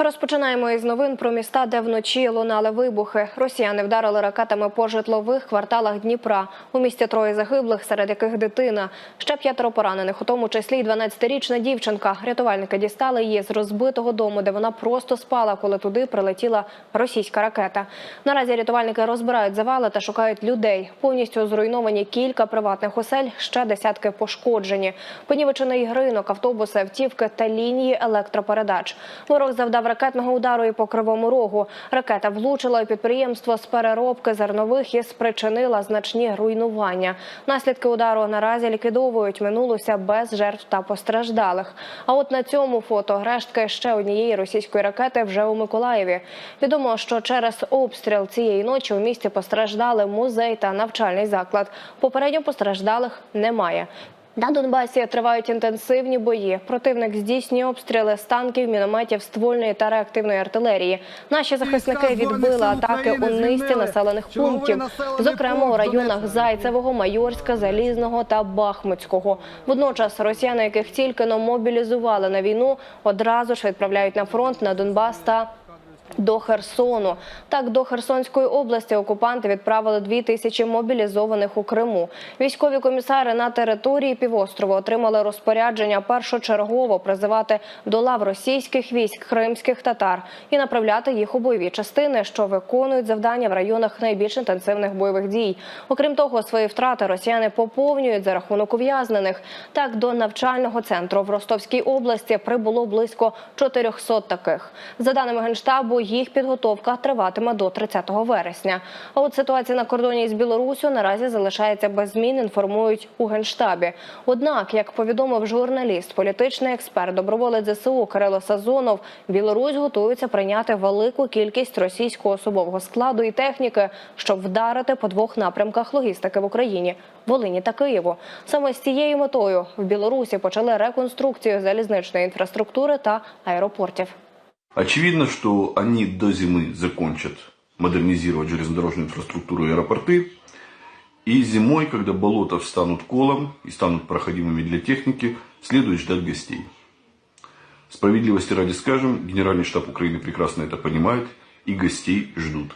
Розпочинаємо із новин про міста, де вночі лунали вибухи. Росіяни вдарили ракетами по житлових кварталах Дніпра. У місті троє загиблих, серед яких дитина. Ще п'ятеро поранених, у тому числі й 12-річна дівчинка. Рятувальники дістали її з розбитого дому, де вона просто спала, коли туди прилетіла російська ракета. Наразі рятувальники розбирають завали та шукають людей. Повністю зруйновані кілька приватних осель, ще десятки пошкоджені. Понівечений ринок, автобуси, автівки та лінії електропередач. Ворог завдав ракетного удару і по кривому рогу. Ракета влучила у підприємство з переробки зернових і спричинила значні руйнування. Наслідки удару наразі ліквідовують. Минулося без жертв та постраждалих. А от на цьому фото рештки ще однієї російської ракети вже у Миколаєві. Відомо, що через обстріл цієї ночі у місті постраждали музей та навчальний заклад. Попередньо постраждалих немає. На Донбасі тривають інтенсивні бої. Противник здійснює обстріли з танків, мінометів, ствольної та реактивної артилерії. Наші захисники відбили атаки у низці населених пунктів, зокрема у районах Зайцевого, Майорська, Залізного та Бахмутського. Водночас росіяни, яких тільки но мобілізували на війну, одразу ж відправляють на фронт на Донбас та до Херсону. Так, до Херсонської області окупанти відправили дві тисячі мобілізованих у Криму. Військові комісари на території півострова отримали розпорядження першочергово призивати до лав російських військ кримських татар і направляти їх у бойові частини, що виконують завдання в районах найбільш інтенсивних бойових дій. Окрім того, свої втрати росіяни поповнюють за рахунок ув'язнених. Так, до навчального центру в Ростовській області прибуло близько 400 таких. За даними генштабу, їх підготовка триватиме до 30 вересня. А от ситуація на кордоні з Білоруссю наразі залишається без змін. Інформують у генштабі. Однак, як повідомив журналіст, політичний експерт, доброволець ЗСУ Кирило Сазонов, Білорусь готується прийняти велику кількість російського особового складу і техніки, щоб вдарити по двох напрямках логістики в Україні Волині та Києву. Саме з цією метою в Білорусі почали реконструкцію залізничної інфраструктури та аеропортів. Очевидно, что они до зимы закончат модернизировать железнодорожную инфраструктуру и аэропорты. И зимой, когда болота встанут колом и станут проходимыми для техники, следует ждать гостей. Справедливости ради скажем, Генеральный штаб Украины прекрасно это понимает и гостей ждут.